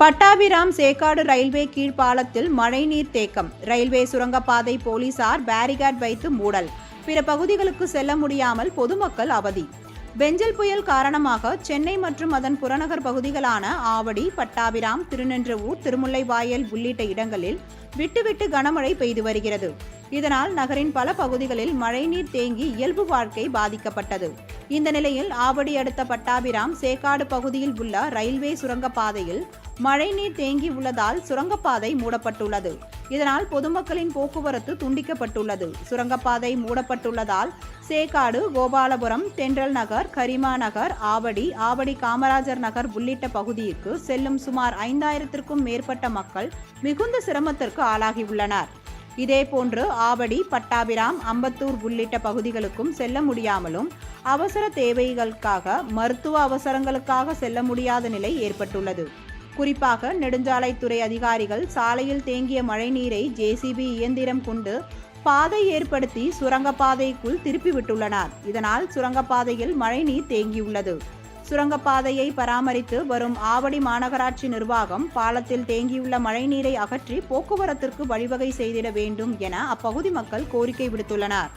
Pattabiram Sekkadu railway கீழ்ப்பாலத்தில் மழைநீர் தேக்கம். Railway சுரங்கப்பாதை போலீசார் பேரிகார்ட் வைத்து மூடல். பிற பகுதிகளுக்கு செல்ல முடியாமல் பொதுமக்கள் அவதி. பெஞ்சல் புயல் காரணமாக சென்னை மற்றும் அதன் புறநகர் பகுதிகளான ஆவடி பட்டாபிராம் திருநின்றவூர் திருமுல்லைவாயல் உள்ளிட்ட இடங்களில் விட்டுவிட்டு கனமழை பெய்து வருகிறது. இதனால் நகரின் பல பகுதிகளில் மழைநீர் தேங்கி இயல்பு வாழ்க்கை பாதிக்கப்பட்டது. இந்த நிலையில் ஆவடி அடுத்த பட்டாபிராம் சேக்காடு பகுதியில் உள்ள ரயில்வே சுரங்கப்பாதையில் மழைநீர் தேங்கி உள்ளதால் சுரங்கப்பாதை மூடப்பட்டுள்ளது. இதனால் பொதுமக்களின் போக்குவரத்து துண்டிக்கப்பட்டுள்ளது. சுரங்கப்பாதை மூடப்பட்டுள்ளதால் சேக்காடு கோபாலபுரம் தென்றல் நகர் கரிமா நகர் ஆவடி ஆவடி காமராஜர் நகர் உள்ளிட்ட பகுதிக்கு செல்லும் சுமார் ஐந்தாயிரத்திற்கும் மேற்பட்ட மக்கள் மிகுந்த சிரமத்திற்கு ஆளாகியுள்ளனர். இதேபோன்று ஆவடி பட்டாபிராம் அம்பத்தூர் உள்ளிட்ட பகுதிகளுக்கும் செல்ல முடியாமலும் அவசர தேவைகளுக்காக மருத்துவ அவசரங்களுக்காக செல்ல முடியாத நிலை ஏற்பட்டுள்ளது. குறிப்பாக நெடுஞ்சாலைத்துறை அதிகாரிகள் சாலையில் தேங்கிய மழைநீரை ஜேசிபி இயந்திரம் கொண்டு பாதை ஏற்படுத்தி சுரங்கப்பாதைக்குள் திருப்பிவிட்டுள்ளனர் இதனால் சுரங்கப்பாதையில் மழைநீர் தேங்கியுள்ளது. சுரங்கப்பாதையை பராமரித்து வரும் ஆவடி மாநகராட்சி நிர்வாகம் பாலத்தில் தேங்கியுள்ள மழைநீரை அகற்றி போக்குவரத்திற்கு வழிவகை செய்திட வேண்டும் என அப்பகுதி மக்கள் கோரிக்கை விடுத்துள்ளனர்.